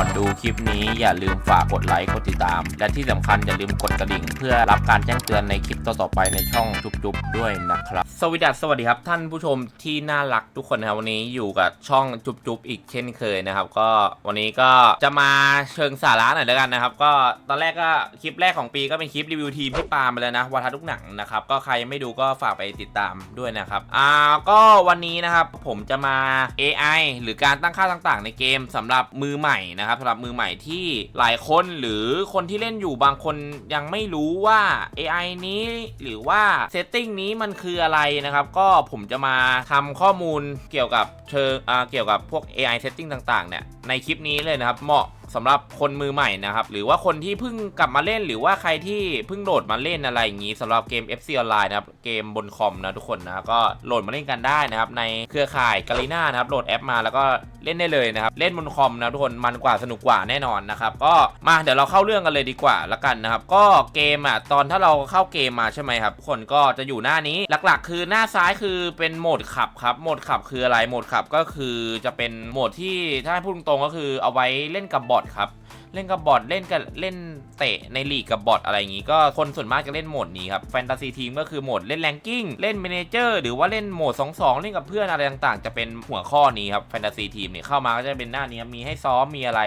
ก่อนดูคลิปนี้อย่าลืมฝากกดไลค์กดติดตาม และที่สำคัญอย่าลืมกดกระดิ่ง เพื่อรับการแจ้งเตือนในคลิปต่อๆไปในช่องจุบๆด้วยนะครับ สวัสดีครับสวัสดีครับ ท่านผู้ชมที่น่ารักทุกคนนะครับวันนี้อยู่กับช่องจุบๆอีกเช่นเคยนะครับ ก็วันนี้ก็จะมาเชิงสาระหน่อยแล้วกันนะครับ ก็ตอนแรกก็คลิปแรกของปีก็เป็นคลิปรีวิวทีมพี่ปาล์มไปแล้วนะวัฒทุกหนังนะครับก็ใครยังไม่ดูก็ฝากไปติดตามด้วยนะครับอ่าก็วันนี้นะครับผมจะมา AI หรือการตั้งค่าต่างๆ ในเกมสำหรับมือใหม่นะครับสำหรับมือใหม่ที่หลายคนหรือคนที่เล่นอยู่บางคนยังไม่รู้ว่า AI นี้หรือว่าเซตติ้งนี้มันคืออะไรนะครับ ก็ผมจะมาทำข้อมูลเกี่ยวกับเชิงเกี่ยวกับพวก AI setting ต่างๆเนี่ยในคลิปนี้เลยนะครับเหมาะ สำหรับคนมือใหม่นะครับ หรือว่าคนที่เพิ่งกลับมาเล่น หรือว่าใครที่เพิ่งโหลดมาเล่นอะไรอย่างนี้สำหรับเกม FC Online นะครับ เกมบนคอมนะทุกคนนะก็โหลดมาเล่นกันได้นะครับ ในเครือข่ายกาลิน่านะครับ โหลดแอปมาแล้วก็เล่นได้เลยนะครับ เล่นบนคอมนะทุกคน มันกว่าสนุกกว่าแน่นอนนะครับ ก็มาเดี๋ยวเราเข้าเรื่องกันเลยดีกว่าละกันนะครับ ก็เกมอะตอนถ้าเราเข้าเกมมาใช่ไหมครับ คนก็จะอยู่หน้านี้ หลักๆ คือหน้าซ้ายคือเป็นโหมดขับครับ โหมดขับคืออะไร โหมดขับก็คือจะเป็นโหมดที่ถ้าพูดตรงๆก็คือเอาไว้เล่นกับบอทครับเล่นกับบอทเล่นกับเล่นเตะในลีกกับบอทอะไรอย่างงี้ ก็คนส่วนมากจะเล่นโหมดนี้ครับแฟนตาซีทีมก็คือโหมดเล่นแรงกิ้งเล่นเมเนเจอร์หรือว่าเล่นโหมด 2-2 เล่นกับเพื่อนอะไรต่างๆ จะเป็นหัวข้อนี้ครับแฟนตาซีทีมเนี่ยเข้ามาก็จะเป็นหน้านี้มีให้ซ้อมมีอะไร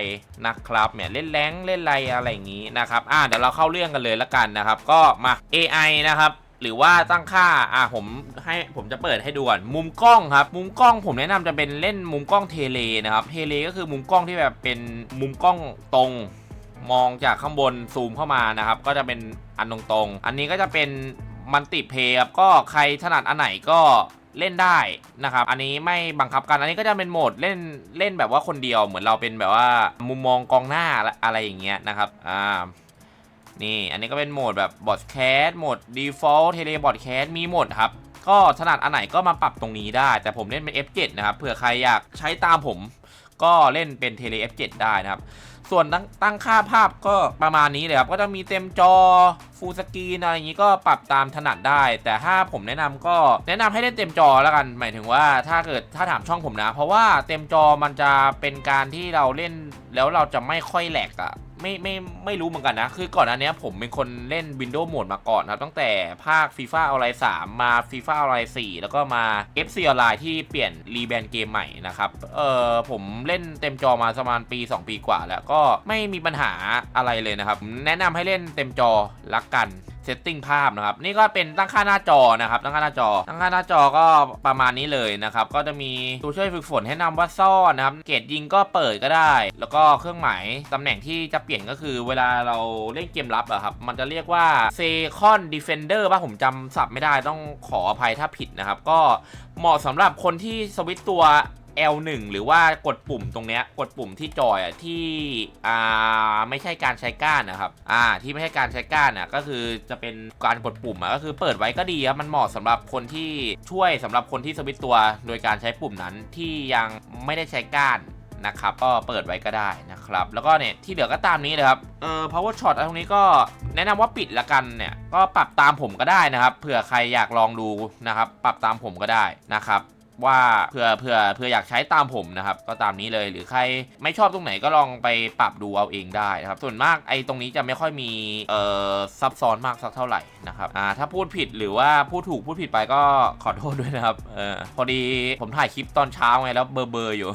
นะครับเนี่ยเล่นแรงเล่นไรอะไรอย่างงี้นะครับอ่าเดี๋ยวเราเข้าเรื่องกันเลยละกันนะครับ ก็มา AI นะครับ หรือว่าตั้งค่าอะผมให้ผมจะเปิดให้ดูก่อนมุมกล้องครับ มุมกล้องผมแนะนำจะเป็นเล่นมุมกล้องเทเลนะครับเทเลก็คือมุมกล้องที่แบบเป็นมุมกล้องตรงมองจากข้างบนซูมเข้ามานะครับ ก็จะเป็นอันตรงๆ อันนี้ก็จะเป็นมัลติเพย์ครับก็ใครถนัดอันไหนก็เล่นได้นะครับ อันนี้ไม่บังคับกัน อันนี้ก็จะเป็นโหมดเล่นเล่นแบบว่าคนเดียวเหมือนเราเป็นแบบว่ามุมมองกองหน้าอะไรอย่างเงี้ยนะครับ อ่า นี่ อันนี้ก็เป็นโหมดแบบบอทแคสโหมด default เทเลบอทแคสมีหมดครับ ก็ถนัดอันไหนก็มาปรับตรงนี้ได้ แต่ผมเล่นเป็น F7 นะครับ เผื่อใครอยากใช้ตามผม ก็เล่นเป็นเทเล F7 ได้นะครับ ส่วนตั้งตั้งค่าภาพก็ประมาณนี้เลยครับ ก็จะมีเต็มจอ ฟูลสกรีนอะไรอย่างนี้ก็ปรับตามถนัดได้ แต่ถ้าผมแนะนำก็แนะนำให้เล่นเต็มจอแล้วกัน หมายถึงว่าถ้าเกิดถ้าถามช่องผมนะ เพราะว่าเต็มจอมันจะเป็นการที่เราเล่นแล้วเราจะไม่ค่อยแหลกอะ ไม่ไม่ไม่รู้เหมือนกันนะ คือก่อนอันเนี้ยผมเป็นคนเล่น Windows Mode มาก่อนครับ ตั้งแต่ภาค FIFA Online 3 มา FIFA Online 4 แล้วก็มา FC Online ที่เปลี่ยนรีแบรนด์เกมใหม่นะครับ เออผมเล่นเต็มจอมาประมาณปี 2 ปีกว่าแล้วก็ไม่มีปัญหาอะไรเลยนะครับ แนะนำให้เล่นเต็มจอละกัน เซตติ้งภาพนะครับ นี่ก็เป็นตั้งค่าหน้าจอนะครับ ตั้งค่าหน้าจอ ตั้งค่าหน้าจอก็ประมาณนี้เลยนะครับ ก็จะมีตัวช่วยฝึกฝนให้นำว่าซ่อนนะครับ เกรดยิงก็เปิดก็ได้ แล้วก็เครื่องหมายตำแหน่งที่จะเปลี่ยนก็คือเวลาเราเล่นเกมรับอะครับ มันจะเรียกว่า Second Defender ป่ะผมจำศัพท์ไม่ได้ต้องขออภัยถ้าผิดนะครับ ก็เหมาะสำหรับคนที่สวิตตัว L1 หรือว่ากดปุ่มตรงเนี้ยกดปุ่มที่จอยอะที่อ่าไม่ใช่การใช้ก้านนะครับอ่าที่ไม่ใช่การใช้ก้านอะก็คือจะเป็นการกดปุ่มอะก็คือเปิดไว้ก็ดีครับมันเหมาะสำหรับคนที่ช่วยสำหรับคนที่สวิตตัว โดยการใช้ปุ่มนั้นที่ยังไม่ได้ใช้ก้านนะครับก็เปิดไว้ก็ได้นะครับ แล้วก็เนี่ยที่เหลือก็ตามนี้เลยครับเออ power shot อะไรตรงนี้ก็แนะนำว่าปิดละกันเนี่ยก็ปรับตามผมก็ได้นะครับเผื่อใครอยากลองดูนะครับ ปรับตามผมก็ได้นะครับ ว่าเผื่อเผื่อเผื่ออยากใช้ตามผมนะครับ ก็ตามนี้เลยหรือใครไม่ชอบตรงไหนก็ลองไปปรับดูเอาเองได้นะครับ ส่วนมากไอ้ตรงนี้จะไม่ค่อยมีเอ่อซับซ้อนมากสักเท่าไหร่นะครับอ่าถ้าพูดผิดหรือว่าพูดถูกพูดผิดไปก็ขอโทษด้วยนะครับเออพอดีผมถ่ายคลิปตอนเช้าไงแล้วเบอร์เบอร์อยู่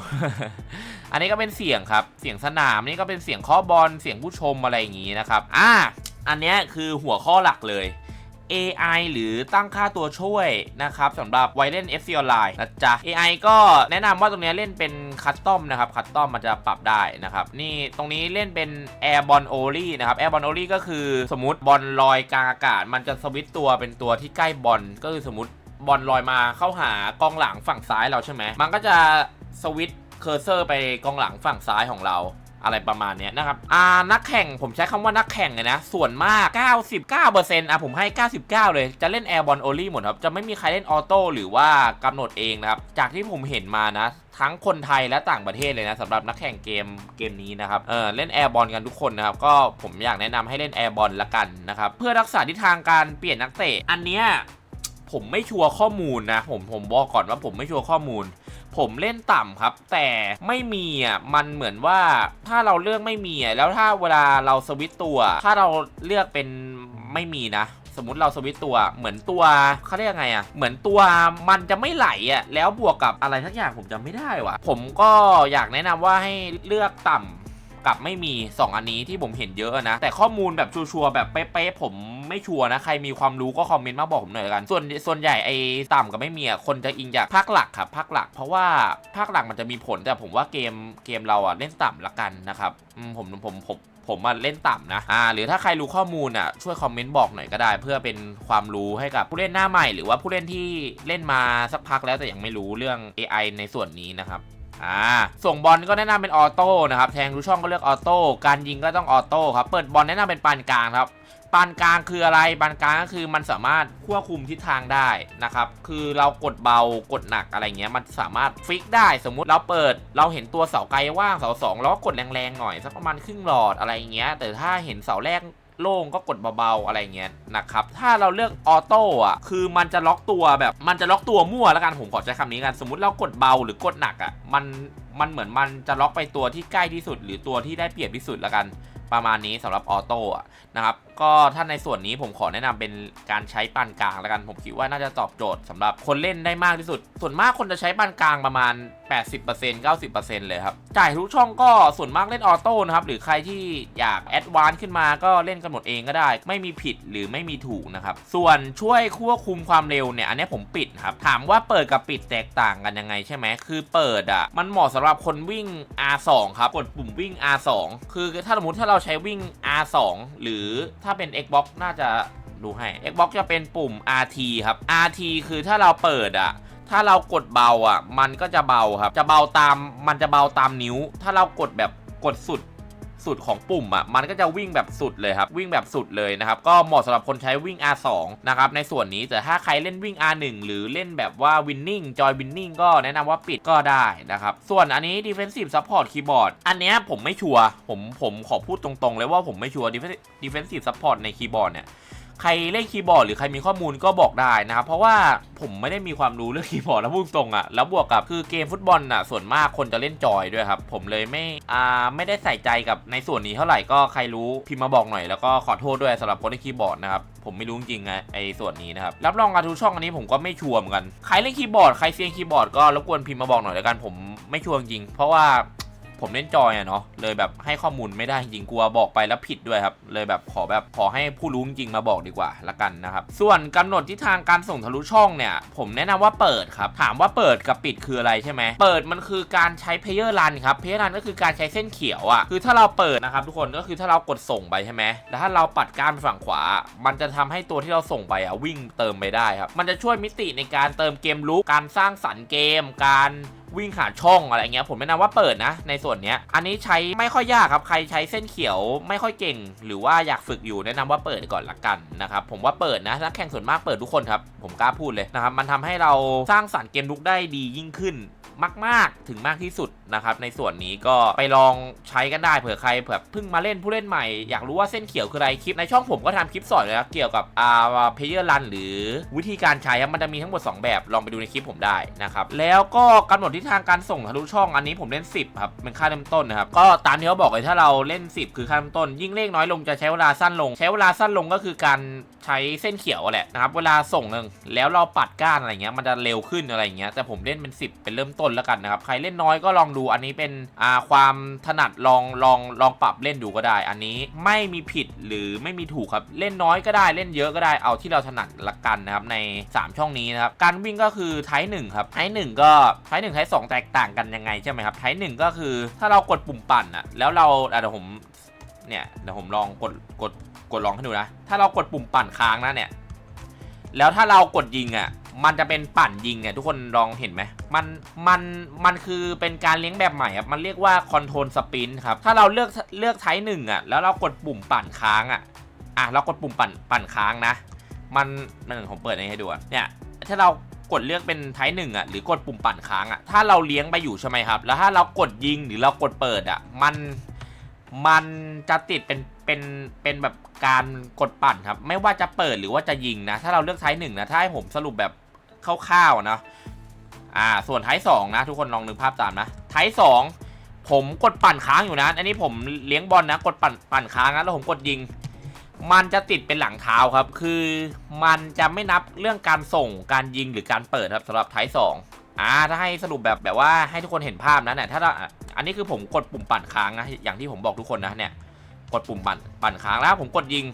อันนี้ก็เป็นเสียงครับเสียงสนามนี่ก็เป็นเสียงข้อบอลเสียงผู้ชมอะไรอย่างนี้นะครับอ่าอันเนี้ยคือหัวข้อหลักเลย AI หรือตั้งค่าตัวช่วยนะครับสำหรับไวเล่น FC Online นะจ๊ะ AI ก็แนะนำว่าตรงนี้เล่นเป็นคัสตอมนะครับคัสตอมมันจะปรับได้นะครับนี่ตรงนี้เล่นเป็น Air b o n o l y นะครับ Air b o n o l y ก็คือสมมติบอลลอยกลางอากาศ มันจะสวิตตัวเป็นตัวที่ใกล้บอลก็คือสมมติบอลลอยมาเข้าหากองหลังฝั่งซ้ายเราใช่ไหมมันก็จะสวิตเคอร์เซอร์ไปกองหลังฝั่งซ้ายของเรา อะไรประมาณนี้นะครับอ่านักแข่งผมใช้คำว่านักแข่งเลยนะ ส่วนมาก 99%อะผมให้ 99 เลยจะเล่นแอร์บอลโอลี่หมดครับ จะไม่มีใครเล่นออโต้หรือว่ากำหนดเองนะครับ จากที่ผมเห็นมานะทั้งคนไทยและต่างประเทศเลยนะสำหรับนักแข่งเกมเกมนี้นะครับเออเล่นแอร์บอลกันทุกคนนะครับ ก็ผมอยากแนะนำให้เล่นแอร์บอลละกันนะครับ เพื่อรักษาทิศทางการเปลี่ยนนักเตะอันเนี้ยผมไม่ชัวร์ข้อมูลนะผมผมบอกก่อนว่าผมไม่ชัวร์ข้อมูล ผมเล่นต่ำครับ แต่ไม่มีอะมันเหมือนว่าถ้าเราเลือกไม่มีอะแล้วถ้าเวลาเราสวิตตัว ถ้าเราเลือกเป็นไม่มีนะสมมติเราสวิตตัวเหมือนตัวเขาเรียกไงอะ่ะเหมือนตัวมันจะไม่ไหลอะ่ะแล้วบวกกับอะไรทักอย่างผมจำไม่ได้ว่ะผมก็อยากแนะนำว่าให้เลือกต่ำ กับไม่มี 2 อันนี้ที่ผมเห็นเยอะนะ แต่ข้อมูลแบบชัวร์แบบเป๊ะๆผมไม่ชัวร์นะ ใครมีความรู้ก็คอมเมนต์มาบอกผมหน่อยกัน ส่วนส่วนใหญ่ไอ้ต่ำกับไม่มีอะคนจะอิงจากภาคหลักครับภาคหลัก เพราะว่าภาคหลักมันจะมีผลแต่ผมว่าเกมเกมเราอะเล่นต่ำละกันนะครับอืมผมผมผมผมมาเล่นต่ำนะ อ่า หรือถ้าใครรู้ข้อมูลอะ ช่วยคอมเมนต์บอกหน่อยก็ได้ เพื่อเป็นความรู้ให้กับผู้เล่นหน้าใหม่ หรือว่าผู้เล่นที่เล่นมาสักพักแล้วแต่ยังไม่รู้เรื่อง AI ในส่วนนี้นะครับ อ่าส่งบอลก็แนะนำเป็นออโต้นะครับแทงทุกช่องก็เลือกออโต้การยิงก็ต้องออโต้ครับเปิดบอลแนะนำเป็นปานกลางครับปานกลางคืออะไรปานกลางก็คือมันสามารถควบคุมทิศทางได้นะครับคือเรากดเบากดหนักอะไรเงี้ยมันสามารถฟิกได้สมมุติเราเปิดเราเห็นตัวเสาไกลว่างเสาสองเราก็กดแรงๆหน่อยสักประมาณครึ่งหลอดอะไรเงี้ยแต่ถ้าเห็นเสาแรก โล่งก็กดเบาๆอะไรเงี้ยนะครับถ้าเราเลือกออโต้อะคือมันจะล็อกตัวแบบมันจะล็อกตัวมั่วแล้วกันผมขอใช้คำนี้กันสมมติเรากดเบาหรือกดหนักอะมันมันเหมือนมันจะล็อกไปตัวที่ใกล้ที่สุด หรือตัวที่ได้เปรียบที่สุดแล้วกันประมาณนี้สำหรับออโต้อะนะครับ ก็ถ้าในส่วนนี้ผมขอแนะนำเป็นการใช้ปานกลางแล้วกันผมคิดว่าน่าจะตอบโจทย์สำหรับคนเล่นได้มากที่สุด ส่วนมากคนจะใช้ปานกลางประมาณ 80% 90%เลยครับ จ่ายทุกช่องก็ส่วนมากเล่นออโต้นะครับ หรือใครที่อยากแอดวานซ์ขึ้นมาก็เล่นกันหมดเองก็ได้ ไม่มีผิดหรือไม่มีถูกนะครับ ส่วนช่วยควบคุมความเร็วเนี่ย อันนี้ผมปิดครับ ถามว่าเปิดกับปิดแตกต่างกันยังไงใช่ไหม คือเปิดอะ มันเหมาะสำหรับคนวิ่ง R2 ครับ กดปุ่มวิ่ง R2 คือถ้าสมมติถ้าเราใช้วิ่ง R2 หรือถ้ถ้าเป็น Xbox น่าจะดูให้ Xbox จะเป็นปุ่ม RT ครับ RT คือถ้าเราเปิดอะถ้าเรากดเบาอะมันก็จะเบาครับ จะเบาตามมันจะเบาตามนิ้ว ถ้าเรากดแบบกดสุด สุดของปุ่มอะมันก็จะวิ่งแบบสุดเลยครับวิ่งแบบสุดเลยนะครับก็เหมาะสำหรับคนใช้วิ่ง R2 นะครับในส่วนนี้แต่ถ้าใครเล่นวิ่ง R1 หรือเล่นแบบว่าวินนิ่งจอยวินนิ่งก็แนะนำว่าปิดก็ได้นะครับส่วนอันนี้ defensive support keyboard อันเนี้ยผมไม่ชัวร์ผมผมขอพูดตรงๆ เลยว่าผมไม่ชัวร์ defensive support ในคีย์บอร์ดเนี่ย ใครเล่นคีย์บอร์ดหรือใครมีข้อมูลก็บอกได้นะครับเพราะว่าผมไม่ได้มีความรู้เรื่องคีย์บอร์ดแล้วพูดตรงอะ่ะแล้วบวกกับคือเกมฟุตบอลอะส่วนมากคนจะเล่นจอยด้วยครับ ผมเลยไม่อ่าไม่ได้ใส่ใจกับในส่วนนี้เท่าไหร่ก็ใครรู้พิมพ์มาบอกหน่อยแล้วก็ขอโทษด้วยสำหรับคนที่คีย์บอร์ดนะครับผมไม่รู้จริงไงไอ้ส่วนนี้นะครับรับรองการทุกช่องอันนี้ผมก็ไม่ชัวร์เหมือนกันใครเล่นคีย์บอร์ดใครเซียนคีย์บอร์ดก็รบกวนพิมพ์มาบอกหน่อยแล้วกันผมไม่ชัวร์จริงเพราะว่า ผมเล่นจอยอะเนาะเลยแบบให้ข้อมูลไม่ได้จริงๆกลัวบอกไปแล้วผิดด้วยครับ เลยแบบขอแบบขอให้ผู้รู้จริงมาบอกดีกว่าละกันนะครับ ส่วนกำหนดทิศทางการส่งทะลุช่องเนี่ย ผมแนะนำว่าเปิดครับ ถามว่าเปิดกับปิดคืออะไรใช่ไหมเปิดมันคือการใช้ player run ครับ player run ก็คือการใช้เส้นเขียวอะคือถ้าเราเปิดนะครับทุกคนก็คือถ้าเรากดส่งไปใช่ไหมแล้วถ้าเราปัดก้านไปฝั่งขวา มันจะทำให้ตัวที่เราส่งไปอะวิ่งเติมไปได้ครับมันจะช่วยมิติในการเติมเกมลุกการสร้างสรรค์เกมการวิ่งหาช่องอะไรเงี้ยผมแนะนำว่าเปิดนะ ในส่วนเนี้ยอันนี้ใช้ไม่ค่อยยากครับใครใช้เส้นเขียวไม่ค่อยเก่ง หรือว่าอยากฝึกอยู่แนะนำว่าเปิดก่อนละกันนะครับผมว่าเปิดนะนักแข่งส่วนมากเปิดทุกคนครับผมกล้าพูดเลยนะครับมันทำให้เราสร้างสรรค์เกมลุกได้ดียิ่งขึ้น มาก ๆ ถึงมากที่สุดนะครับในส่วนนี้ก็ไปลองใช้กันได้เผื่อใครเผื่อเพิ่งมาเล่นผู้เล่นใหม่ อยากรู้ว่าเส้นเขียวคืออะไรคลิปในช่องผมก็ทำคลิปสอนเลยนะเกี่ยวกับอ่าเพย์เยอร์รันหรือวิธีการใช้ครับมันจะมีทั้งหมด 2 แบบลองไปดูในคลิปผมได้นะครับแล้วก็กำหนดทิศทางการส่งทะลุช่องอันนี้ผมเล่น 10ครับเป็นค่าเริ่มต้นนะครับก็ตามที่เขาบอกเลยถ้าเราเล่น 10 คือค่าเริ่มต้น ยิ่งเลขน้อยลงจะใช้เวลาสั้นลง ใช้เวลาสั้นลงก็คือการใช้เส้นเขียวแหละนะครับเวลาส่งหนึ่งแล้วเราปัดก้านอะไรเงี้ยมันจะเร็วขึ้นอะไรเงี้ยแต่ผมเล่นเป็น 10 เป็นเริ่มต้นแล้วกันนะครับ ใครเล่นน้อยก็ลองดูอันนี้เป็นอ่าความถนัดลองลองลองปรับเล่นดูก็ได้ อันนี้ไม่มีผิดหรือไม่มีถูกครับเล่นน้อยก็ได้เล่นเยอะก็ได้เอาที่เราถนัดละกันนะครับใน 3 ช่องนี้นะครับการวิ่งก็คือไทหนึ่งครับไทหนึ่งก็ไทหนึ่งไทสองแตกต่างกันยังไงใช่ไหมครับไทหนึ่งก็คือถ้าเรากดปุ่มปั่นอะแล้วเราเดี๋ยวผมเนี่ยเดี๋ยวผมลองกดกดกดลองให้ดูนะ ถ้าเรากดปุ่มปั่นค้างนะเนี่ย แล้วถ้าเรากดยิงอะ มันจะเป็นปั่นยิงเนี่ยทุกคนลองเห็นไหมมันมันมันคือเป็นการเลี้ยงแบบใหม่ครับมันเรียกว่าคอนโทรลสปินครับถ้าเราเลือกเลือกไทหนึ่งอะแล้วเรากดปุ่มปั่นค้างอะอะเรากดปุ่มปั่นปั่นค้างนะ มันมันผมเปิดให้ดูเนี่ยถ้าเรากดเลือกเป็นไทหนึ่งอะหรือกดปุ่มปั่นค้างอะถ้าเราเลี้ยงไปอยู่ใช่ไหมครับ แล้วถ้าเรากดยิงหรือเรากดเปิดอะมันมันจะติดเป็นเป็นเป็นแบบการกดปั่นครับ ไม่ว่าจะเปิดหรือว่าจะยิงนะ ถ้าเราเลือกไทป์หนึ่งนะถ้าให้ผมสรุปแบบ คร่าวๆนะอ่าส่วนไทป์สองนะ ทุกคนลองนึกภาพตามนะไทป์สองผมกดปั่นค้างอยู่นะ อันนี้ผมเลี้ยงบอลนะ กดปั่นปั่นค้างนะแล้วผมกดยิง มันจะติดเป็นหลังเท้าครับ คือมันจะไม่นับเรื่องการส่งการยิงหรือการเปิดครับสำหรับไทป์สองอ่าถ้าให้สรุปแบบแบบว่าให้ทุกคนเห็นภาพนะเนี่ยถ้าอันนี้คือผมกดปุ่มปั่นค้างนะอย่างที่ผมบอกทุกคนนะเนี่ยกดปุ่มปั่นปั่นค้างแล้วผมกดยิง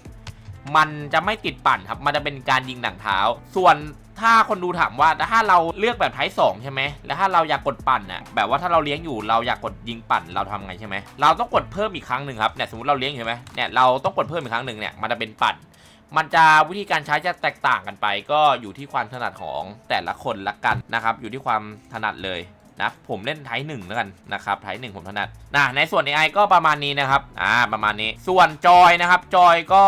มันจะไม่ติดปั่นครับ มันจะเป็นการยิงหนังเท้า ส่วนถ้าคนดูถามว่าถ้าเราเลือกแบบไทป์สองใช่ไหมแล้วถ้าเราอยากกดปั่นน่ะแบบว่าถ้าเราเลี้ยงอยู่เราอยากกดยิงปั่นเราทำไงใช่ไหมเราต้องกดเพิ่มอีกครั้งหนึ่งครับเนี่ยสมมติเราเลี้ยงใช่ไหมเนี่ยเราต้องกดเพิ่มอีกครั้งหนึ่งเนี่ยมันจะเป็นปั่น มันจะวิธีการใช้จะแตกต่างกันไป ก็อยู่ที่ความถนัดของแต่ละคนละกันนะครับอยู่ที่ความถนัดเลยนะผมเล่นไทป์หนึ่งแล้วกันนะครับไทป์หนึ่งผมถนัดนะในส่วน AI ก็ประมาณนี้นะครับอ่าประมาณนี้ ส่วนจอยนะครับจอยก็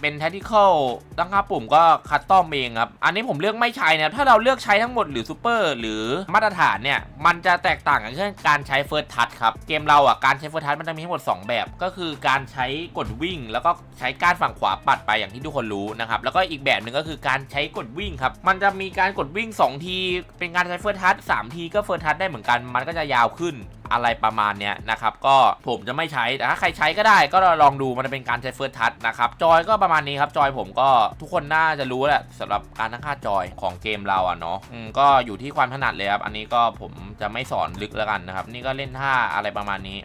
เป็น tactical ตั้งค่าปุ่มก็คัสตอมเองครับ อันนี้ผมเลือกไม่ใช้นะถ้าเราเลือกใช้ทั้งหมดหรือซูเปอร์หรือมาตรฐานเนี่ย มันจะแตกต่างกันเช่นการใช้เฟิร์สทัชครับ เกมเราอะ การใช้เฟิร์สทัชมันจะมีทั้งหมด 2 แบบ ก็คือการใช้กดวิ่ง แล้วก็ใช้กานฝั่งขวาปัดไปอย่างที่ทุกคนรู้นะครับ แล้วก็อีกแบบหนึ่งก็คือการใช้กดวิ่งครับ มันจะมีการกดวิ่ง 2 ที เป็นการใช้เฟิร์สทัช3ทีก็เฟิร์สทัชได้เหมือนกัน มันก็จะยาวขึ้น อะไรประมาณเนี้ยนะครับก็ผมจะไม่ใช้แต่ถ้าใครใช้ก็ได้ก็ลองดูมันจะเป็นการใช้เฟิร์สทัชนะครับจอยก็ประมาณนี้ครับจอยผมก็ทุกคนน่าจะรู้แหละสำหรับการตั้งค่าจอยของเกมเราอะเนาะก็อยู่ที่ความถนัดเลยครับอันนี้ก็ผมจะไม่สอนลึกแล้วกันนะครับ นี่ก็เล่นท่าอะไรประมาณนี้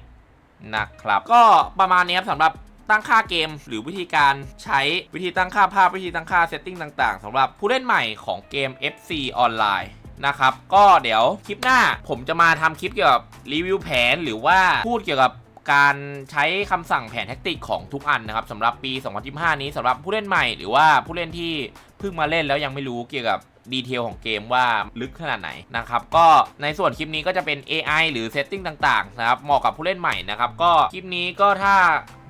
นะครับ ก็ประมาณนี้ครับสำหรับตั้งค่าเกมหรือวิธีการใช้วิธีตั้งค่าภาพวิธีตั้งค่าเซตติ้งต่าง ๆสำหรับผู้เล่นใหม่ของเกม FC ออนไลน์ นะครับ ก็เดี๋ยวคลิปหน้าผมจะมาทำคลิปเกี่ยวกับรีวิวแผนหรือว่าพูดเกี่ยวกับการใช้คำสั่งแผนแท็กติกของทุกอันนะครับสำหรับปี 2025 นี้สำหรับผู้เล่นใหม่หรือว่าผู้เล่นที่เพิ่งมาเล่นแล้วยังไม่รู้เกี่ยวกับดีเทลของเกมว่าลึกขนาดไหนนะครับ ก็ในส่วนคลิปนี้ก็จะเป็น AI หรือเซตติ้งต่างๆนะครับเหมาะกับผู้เล่นใหม่นะครับ ก็คลิปนี้ก็ถ้า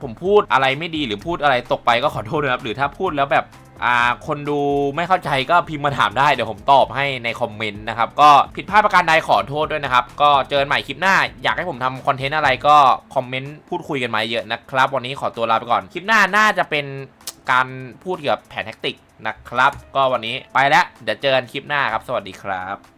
ผมพูดอะไรไม่ดีหรือพูดอะไรตกไปก็ขอโทษนะครับ หรือถ้าพูดแล้วแบบ อ่าคนดูไม่เข้าใจก็พิมพ์มาถามได้เดี๋ยวผมตอบให้ในคอมเมนต์นะครับ ก็ผิดพลาดประการใดขอโทษด้วยนะครับ ก็เจอกันใหม่คลิปหน้า อยากให้ผมทำคอนเทนต์อะไรก็คอมเมนต์พูดคุยกันมาเยอะนะครับ วันนี้ขอตัวลาไปก่อนคลิปหน้าน่าจะเป็นการพูดเกี่ยวกับแผนแท็กติกนะครับ ก็วันนี้ไปแล้วเดี๋ยวเจอกันคลิปหน้าครับ สวัสดีครับ